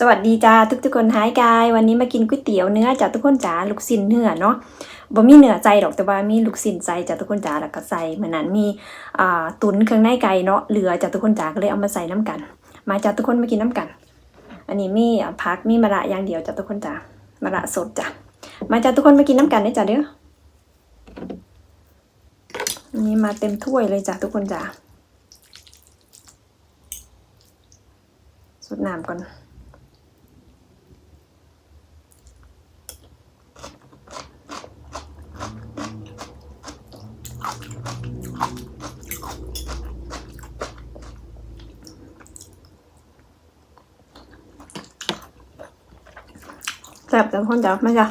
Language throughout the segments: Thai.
สวัสดีจ้าทุกทุกคนหายกาย วันนี้มากินก๋วยเตี๋ยวเนื้อจากทุกคนจ๋าลูกชิ้นเนื้อเนาะบ่มีเนื้อใจดอกแต่ว่ามีลูกชิ้นใจจากทุกคนจ๋าแล้วก็ใส่เหมือนนั้นมีอ่าตุ๋นเครื่องในไก่เนาะเหลือจากทุกคนจ๋าก็เลยเอามาใส่น้ำกัน มาจากทุกคนมากินน้ำกัน อันนี้มีอ่าผักมีมะระอย่างเดียวจากทุกคนจ๋ามะระสดจ้ะมาจากทุกคนมากินน้ำกันเด้จ้ะเด้ออันนี้มาเต็มถ้วยเลยจ้ะทุกคนจ๋าสดน้ำก่อน แซ่บจังคนจ้ะมาจ้ะ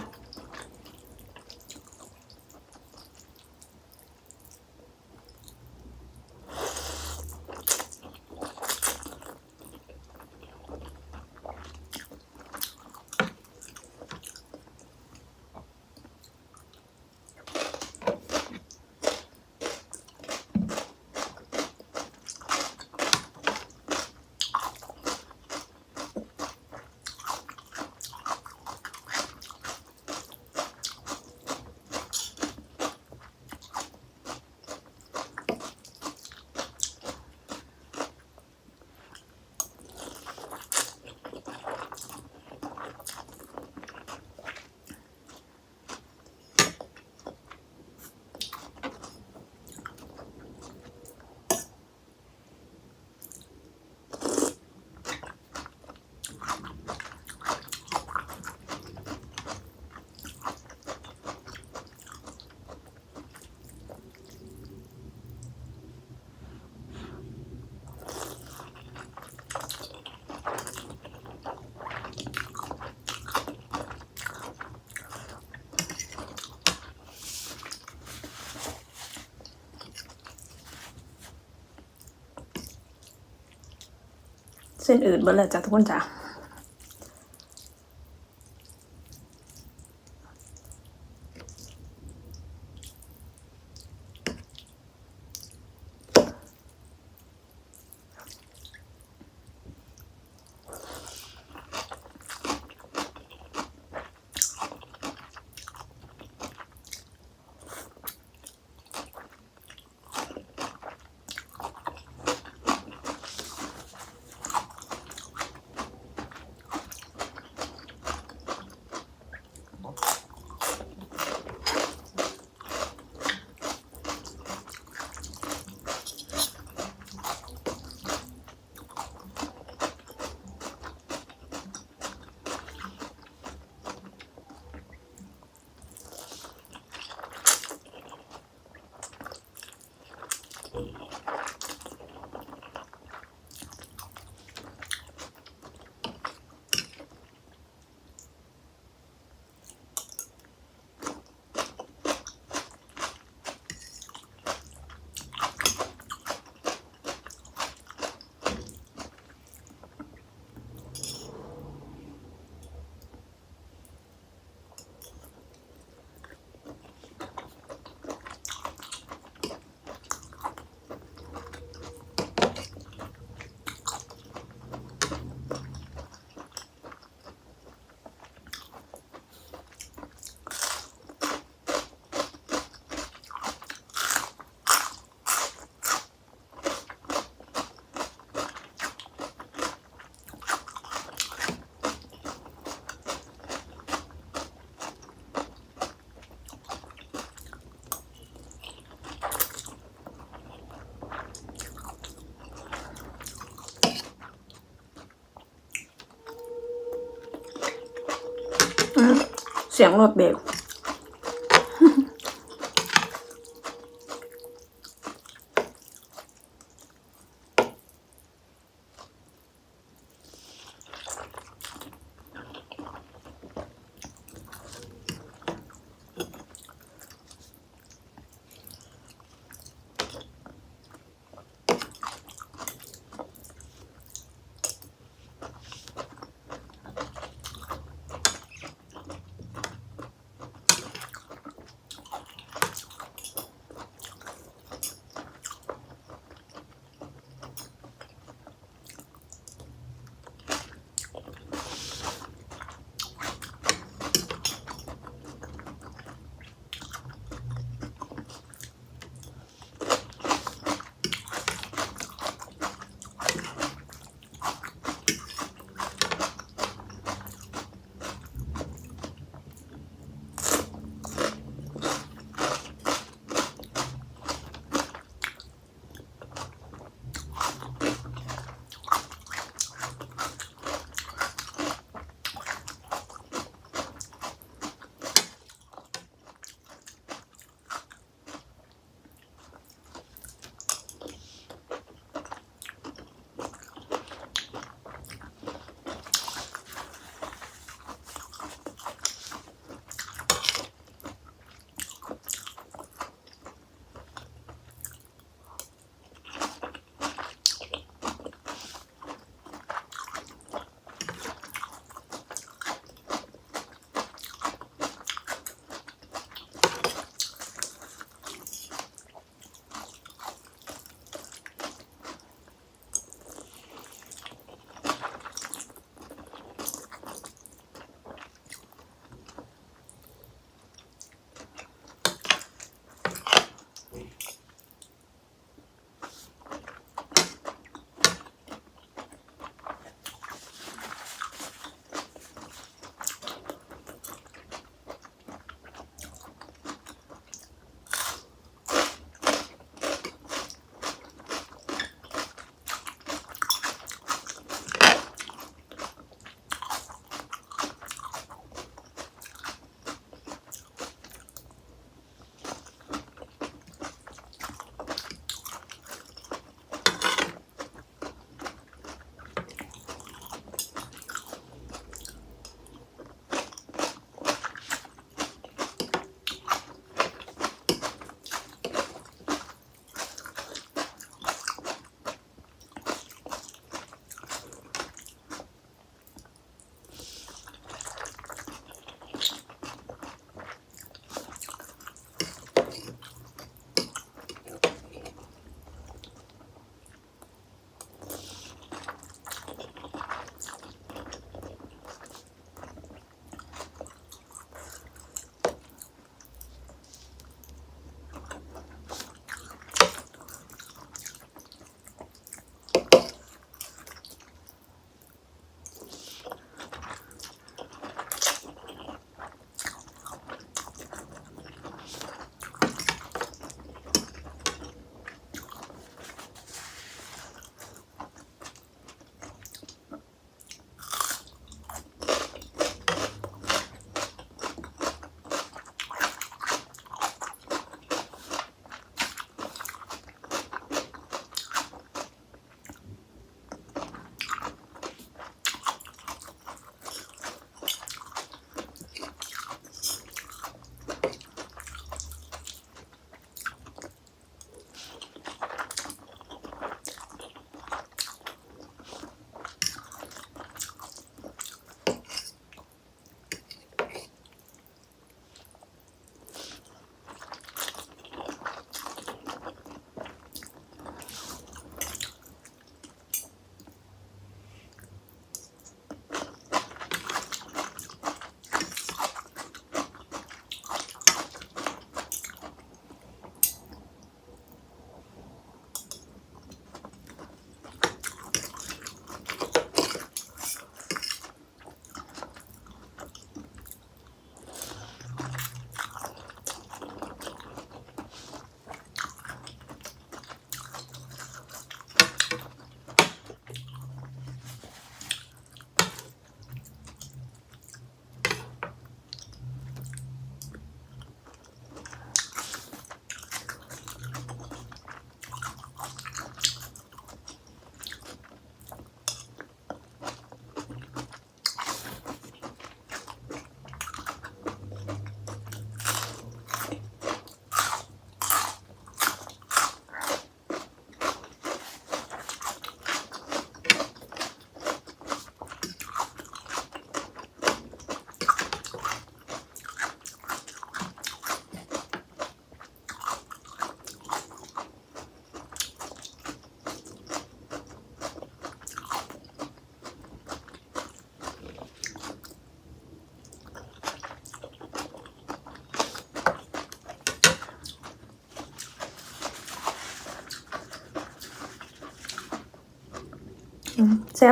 เส้นอื่นเบดเลยจ้ะทุกคนจ้ะ สียงรถเบรก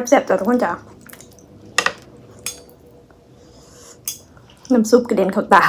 บแซ่บจ้ะทุกคนจ้ะน้ำซุปกระเด็นเข้าตา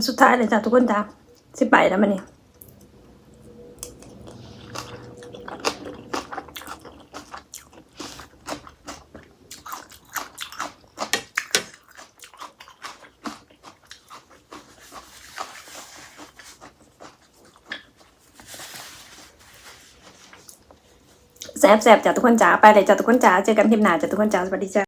ำสุดท้ายเลยจ้ะทุกคนจ้ะสิไปแล้วมันนี่แซ่บๆจ้ะทุกคนจ้าไปเลยจ้ะทุกคนจ้าเจอกันคลิปหน้าจ้ะทุกคนจ้าสวัสดีจ้า